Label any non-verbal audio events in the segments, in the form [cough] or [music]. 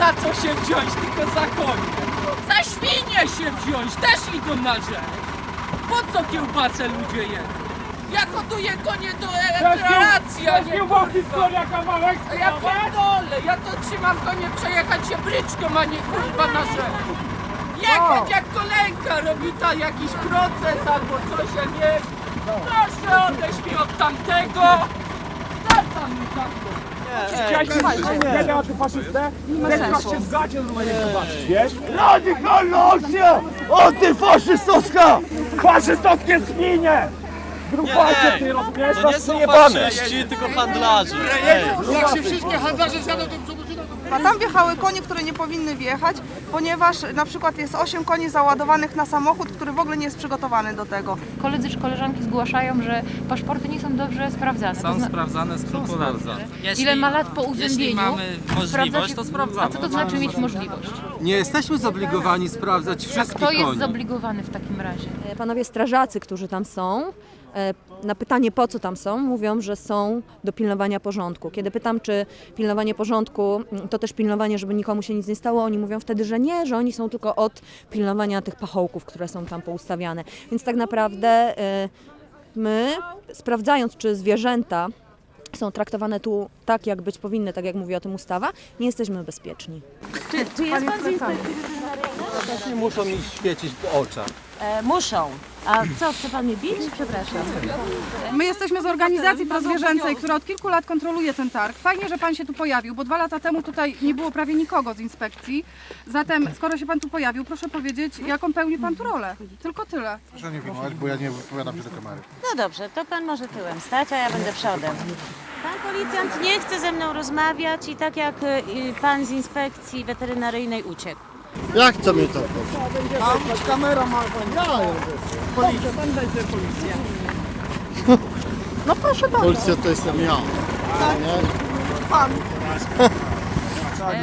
za co się wziąć, tylko za konie. Za świnie się wziąć, też idą na rzecz. Po co kiełbasę ludzie jedzą? Ja gotuję konie do rekreacji, a nie kurwa. kawałek! A ja pierdolę, ja to trzymam konie przejechać się bryczką, a nie kurwa na rzecz. Jechać jak kolenka, robi tam jakiś proces albo coś, a nie... Proszę odejść mi od tamtego! Daj tam mi tamto! Kiedy a ty faszystę? Teraz się w gacie normalnie zobaczysz, wiesz? Radykalna akcja! Antyfaszystowska! Faszystowskie świnie! Grupacie ty, rozumiesz? To nie są faszyści, tylko handlarze. Jak się wszystkie handlarze zjadą, to co A tam wjechały konie, które nie powinny wjechać, ponieważ na przykład jest 8 koni załadowanych na samochód, który w ogóle nie jest przygotowany do tego. Koledzy czy koleżanki zgłaszają, że paszporty nie są dobrze sprawdzane. To Są zna- sprawdzane skrupulatnie. Ile ma lat po Jeśli uzębieniu? mamy możliwość, to sprawdzamy. A co to znaczy mieć możliwość? Nie jesteśmy zobligowani sprawdzać wszystkich Kto jest koni. zobligowany w takim razie? E, Panowie strażacy, którzy tam są, na pytanie po co tam są, mówią, że są do pilnowania porządku. Kiedy pytam, czy pilnowanie porządku mm, to też pilnowanie, żeby nikomu się nic nie stało, oni mówią wtedy, że nie, że oni są tylko od pilnowania tych pachołków, które są tam poustawiane. Więc tak naprawdę e, my, sprawdzając, czy zwierzęta są traktowane tu tak, jak być powinny, tak jak mówi o tym ustawa, nie jesteśmy bezpieczni. Nie muszą mi świecić w oczach. E, muszą. A co, chce pan mnie bić? Przepraszam. My jesteśmy z organizacji prozwierzęcej, która od kilku lat kontroluje ten targ. Fajnie, że pan się tu pojawił, bo dwa lata temu tutaj nie było prawie nikogo z inspekcji. Zatem, skoro się pan tu pojawił, proszę powiedzieć, jaką pełni pan tu rolę? Tylko tyle. Proszę nie filmować, bo ja nie wypowiadam się do kamery. No dobrze, to pan może tyłem stać, a ja będę przodem. Pan policjant nie chce ze mną rozmawiać i tak jak y, pan z inspekcji weterynaryjnej uciekł. Jak co mnie to? A kamera ma pani. Ja Policja. Pan będzie policja. [laughs] No proszę bardzo. Policja to jestem ja.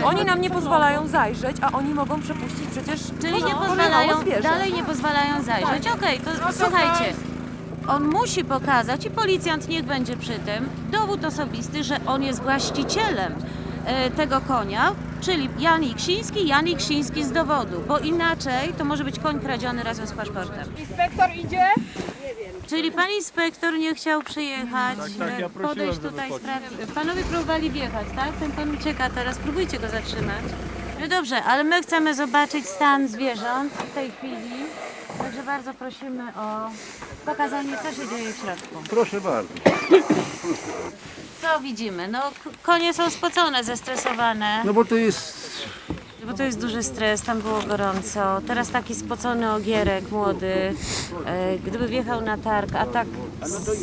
Oni nam nie pozwalają zajrzeć, a oni mogą przepuścić przecież Czyli nie pozwalają, dalej nie pozwalają zajrzeć. Okej, to słuchajcie. On musi pokazać i policjant niech będzie przy tym dowód osobisty, że on jest właścicielem e, tego konia, czyli Jan Iksiński, Jan Iksiński z dowodu, bo inaczej to może być koń kradziony razem z paszportem. Inspektor idzie? Czyli pan inspektor nie chciał przyjechać, tak, ja e, prosiłem, podejść żeby tutaj, podszedł. sprawdzić. Panowie próbowali wjechać, tak? Ten pan ucieka teraz, próbujcie go zatrzymać. No dobrze, ale my chcemy zobaczyć stan zwierząt w tej chwili. Bardzo prosimy o pokazanie, co się dzieje w środku. Proszę bardzo. Co widzimy? No, k- konie są spocone, zestresowane, No bo to jest... bo to jest duży stres, tam było gorąco. Teraz taki spocony ogierek młody, e, gdyby wjechał na targ, a tak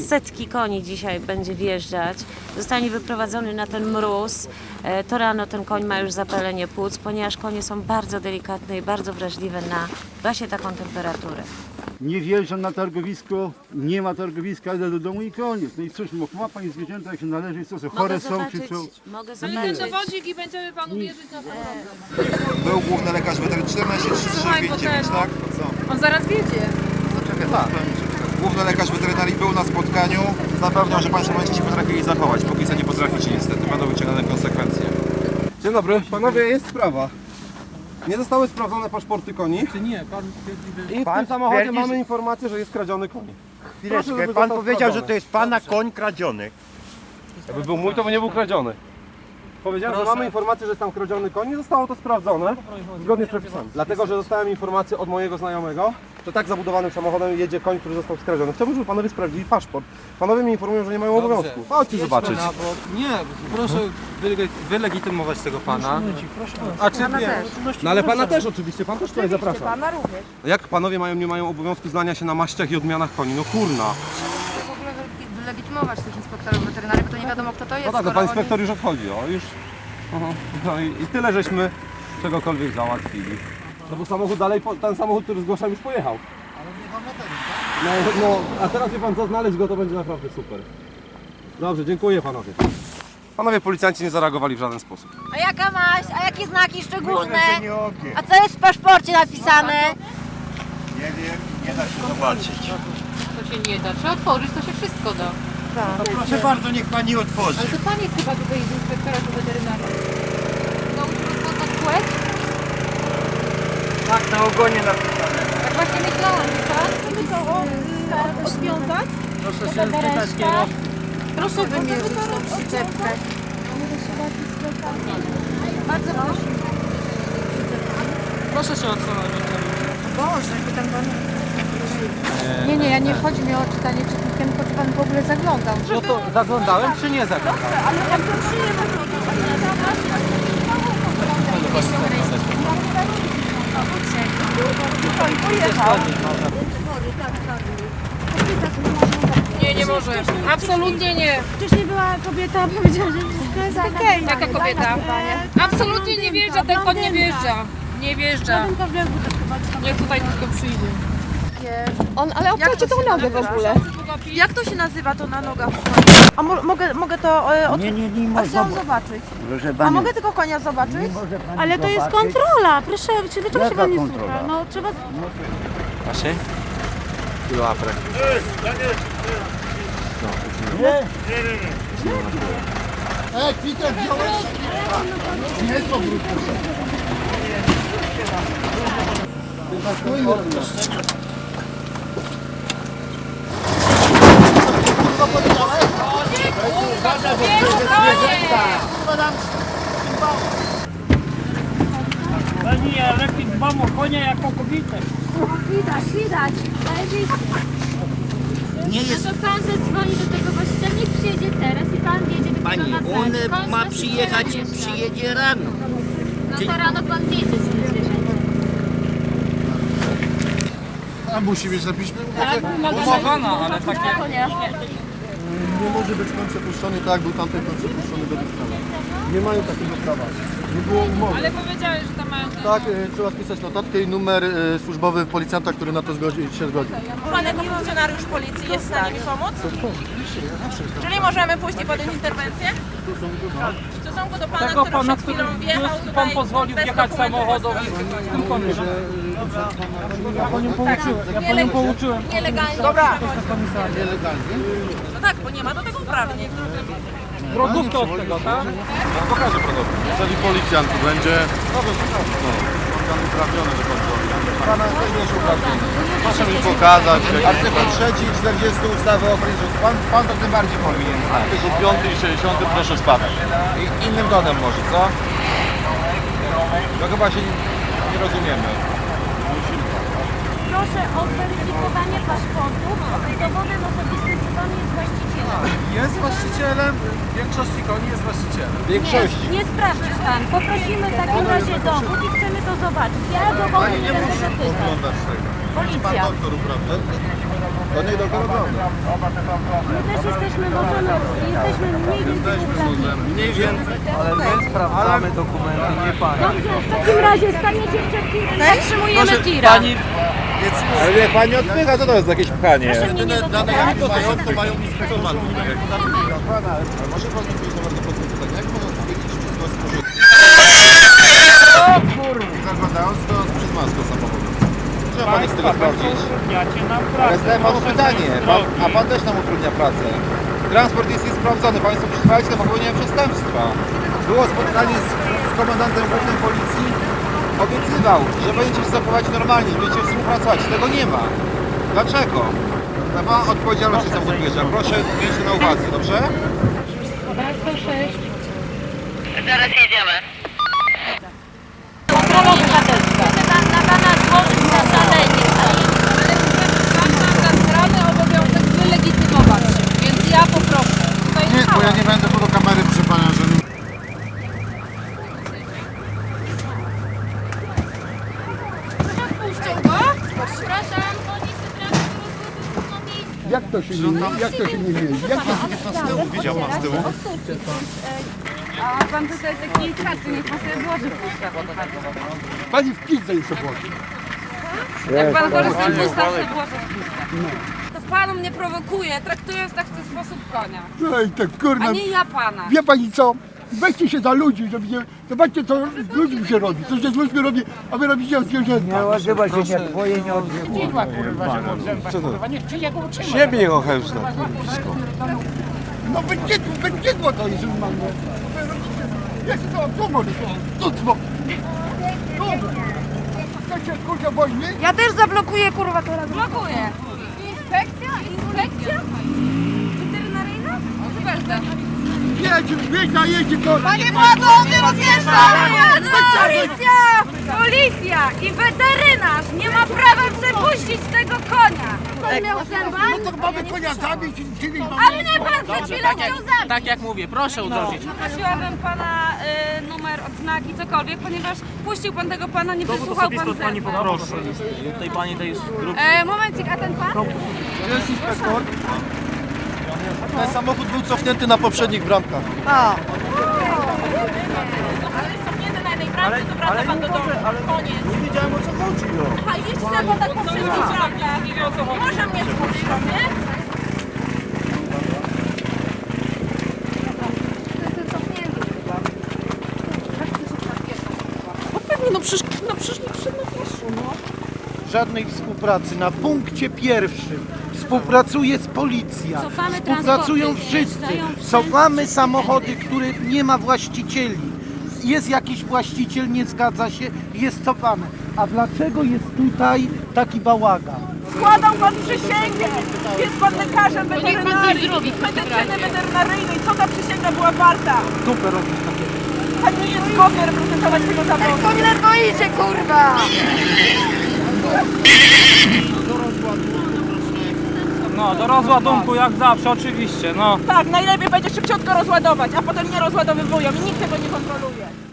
setki koni dzisiaj będzie wjeżdżać, zostanie wyprowadzony na ten mróz, e, to rano ten koń ma już zapalenie płuc, ponieważ konie są bardzo delikatne i bardzo wrażliwe na właśnie taką temperaturę. Nie wjeżdżam na targowisko, nie ma targowiska, idę do domu i koniec. No i cóż, no, ma pani zwierzęta jak się należy, co są, chore są czy co? mogę zobaczyć. i będziemy panu wierzyć na Był główny lekarz weterynaryjny 1439, tak? Co? On zaraz wiedzie. Zaczekaj, tak. Główny lekarz weterynarii był na spotkaniu. Zapewniał, że Państwo będziecie się potrafili zachować. Póki co nie potraficie niestety, będą wyciągane konsekwencje. Dzień dobry, panowie, jest sprawa. Nie zostały sprawdzone paszporty koni. Czy nie? Pan I w tym samochodzie mamy informację, że jest kradziony koń. Proszę, żeby Chwileczkę, pan został powiedział, że sprawdzony. to jest pana koń kradziony. Jakby był mój, to by nie był kradziony. Powiedziałem, że mamy informację, że jest tam kradziony koń i zostało to sprawdzone zgodnie z przepisami. Dlatego, że dostałem informację od mojego znajomego, że tak zabudowanym samochodem jedzie koń, który został skradziony. Chciałbym, żeby panowie sprawdzili paszport. Panowie mi informują, że nie mają obowiązku. Chodźcie zobaczyć. Na bok. Nie, proszę wyle- wylegitymować tego pana. A czy nie? No ale pana też oczywiście, pan też tutaj zaprasza. Pana również. Jak panowie mają, nie mają obowiązku znania się na maściach i odmianach koni? No kurna. Wylegitymować tych inspektorów weterynarii, bo to nie wiadomo kto to jest. No tak, no skoro pan oni- inspektor już odchodzi, o już. Aha. No i, i tyle żeśmy czegokolwiek załatwili. No bo samochód dalej, po, ten samochód, który zgłaszam już pojechał. No, no, a teraz wie pan co, znaleźć go to będzie naprawdę super. Dobrze, dziękuję panowie. Panowie policjanci nie zareagowali w żaden sposób. A jaka maść? A jakie znaki szczególne? Nie. A co jest w paszporcie napisane? Nie wiem, nie da się zobaczyć. Się nie da. Trzeba otworzyć, to się wszystko da. No proszę bardzo, niech pani otworzy. Ale to pan jest chyba tutaj z inspektoratu weterynarii. Nauczył rozpoznać ogonie napisane. Tak właśnie myślałam, wie pan? Chcemy to o- odwiązać? Proszę się spytać kierowcy. Proszę wymierzyć tą przyczepkę. Bardzo proszę. Proszę się odsunąć. Boże, pytam pana. Nie, nie, ja nie chodzi mi o czytanie czytnikiem, tylko czy pan w ogóle zaglądał. No to zaglądałem czy nie zaglądałem? Ale jak to przyjemy, to i pojechał. Nie, nie może. Absolutnie nie. Wcześniej była kobieta, powiedziała, że wszystko jest okej. Jaka kobieta? Absolutnie nie wjeżdża, ten pan nie wjeżdża. Nie wjeżdża. Niech tutaj tylko przyjdzie. On, ale obczajcie tą nogę w ogóle. Jak to się nazywa to na nogach? A mo mogę, mogę to e, od... Nie, nie, nie A można. chciałam zobaczyć. Proszę A pani, mogę tylko konia zobaczyć? nie może pani Ale to jest zobaczyć. kontrola, proszę, czy dlaczego się Jaka pan nie kontrola? słucha? No trzeba Właśnie? Łapek. Ej, Peter, wziąłeś? Nie są brudne. Widać, widać. Nie jest. No to pan zadzwoni do tego właściciela, niech przyjedzie teraz i pan jedzie do Pani, tego na on plac. ma przyjechać, przyjedzie rano. No to rano pan jedzie z tym zwierzęciem. A musi być na piśmie? Umowana, ale takie... Nie może być pan przepuszczony tak, jak był tamten pan przepuszczony do Biskana. Nie mają takiego prawa. Nie było umowy. Ale powiedziałeś, że tam mają... Tak, y, trzeba spisać notatkę i numer y, służbowy policjanta, który na to zgodzi, się zgodził. Pan jako funkcjonariusz policji jest w stanie mi pomóc? Czyli możemy i podjąć interwencję? W stosunku do pana, Tego który pana, przed który chwilą wjechał pan tutaj pozwolił bez wjechać dokumentów samochodowi z tym koniem. Ja panią pouczyłem, ja panią pouczyłem. Nielegalnie. Dobra. Nielegalnie? No tak, bo nie ma do tego uprawnień. Drogówkę od tego, tak? Pokażę panu. Jeżeli policjant tu będzie... No, organ uprawniony do kontroli. Nie jest uprawniony. Proszę mi pokazać. Artykuł 3 i 40 ustawy o ochronie środowiska. Pan, pan to tym bardziej powinien. Artykuł 5 i 60 proszę spadać. I innym tonem może, co? To chyba się nie, nie rozumiemy. Proszę o zweryfikowanie paszportów z dowodem osobistym, że pan jest właścicielem. Jest właścicielem, w większości koni jest właścicielem. W większości. Nie, nie pan. Poprosimy w takim razie dowód i chcemy to zobaczyć. Ja dowodu nie będę zapytać. oglądać tego. Pan Policja. doktor uprawniony. To nie doktor ogląda. My też jesteśmy możemy, jesteśmy mniej więcej uprawnieni. Mniej więcej. Ale my sprawdzamy dokumenty, nie pani. Dobrze, w takim razie staniecie przed tirem. Zatrzymujemy tira. Pani Ale nie, pani odpycha, co to jest jakieś pchanie? Jedyne dane jakie mają, to mają inspektorzy. Ale może pan mi powiedzieć na bardzo proste pytanie. Jak można stwierdzić, czy to jest Zakładając to przez maskę samochodu. Trzeba pan z tego sprawdzić. Ale zadałem panu pytanie, pan, a pan też nam utrudnia pracę. Transport jest niesprawdzony, państwo przyzwalacie na popełnienie przestępstwa. Było spotkanie z, z komendantem głównym policji, obiecywał, że będziecie się zachować normalnie, będziecie współpracować. Tego nie ma. Dlaczego? Ta ma odpowiedzialność za zabudowę. Proszę mieć to na uwadze, dobrze? Sprawa obywatelska. Pan na pana złożyć zażalenie. Pan ma zastrany obowiązek wylegitymować się, więc ja poproszę. Tutaj Nie, bo ja nie będę tu do kamery przy pana, że... puszczą go. Przepraszam, koni sypialne na miejscu. Jak to się nie, jak to się nie mieści? Jak to z tyłu? Widział pan z tyłu? A pan tutaj taki kraty, niech pan sobie włoży pusta. Pani w pizzę już obłoży. Jak pan korzystał z pusta, to włożę w pusta. To pan mnie prowokuje, traktując tak w ten sposób konia. Ej, to kurna. A nie ja pana. Wie pani co? Weźcie się za ludzi, żeby nie... Zobaczcie co z ludźmi się robi, co się z ludźmi robi, a wy robicie od zwierzęta. Nie łażywa się nie twoje nie odzywa. Siebie go chężna. No wydźwiękło, wydźwiękło to jest normalne. Wy robicie... Jak to, co może to? Co, co? Co? chcecie kurczę wojny? Ja też zablokuję kurwa teraz. Blokuję. Inspekcja? Inspekcja? Weterynaryjna? Proszę Jedzie, biegna, jedzie kurwa. Panie władzo, on nie rozjeżdża! Policja! Policja i weterynarz nie ma prawa przepuścić tego konia! Pan miał zęba? No to mamy konia zabić i czyli A mnie pan przed chwilą chciał zabić! Tak jak mówię, proszę udrożyć. Prosiłabym pana y, numer odznaki, cokolwiek, ponieważ puścił pan tego pana, nie wysłuchał pan zęba. Proszę. Tej pani to jest grupa. E, momencik, a ten pan? Jest inspektor. Ten samochód był cofnięty na poprzednich bramkach. Ale cofnięty na jednej bramce, to wraca pan do domu. Koniec. Nie wiedziałem o co chodzi, no. A jeździ sobie pan tak po wszystkich bramkach. Nie wie o co chodzi. Może mnie wpuścić, nie? Żadnej współpracy. Na punkcie pierwszym współpracuje z policja. Cofamy Współpracują transporty, wszyscy. wszędzie. Cofamy samochody, które nie ma właścicieli. Jest jakiś właściciel, nie zgadza się, jest cofane. A dlaczego jest tutaj taki bałagan? Składał pan przysięgę! Jest pan lekarzem weterynarii, medycyny weterynaryjnej. Co ta przysięga była warta? Dupę robisz takiego. Pan nie jest godny reprezentować tego zawodu. Denerwujcie kurwa! No, do rozładunku jak zawsze, oczywiście, no. Tak, najlepiej będzie szybciutko rozładować, a potem nie rozładowywują i nikt tego nie kontroluje.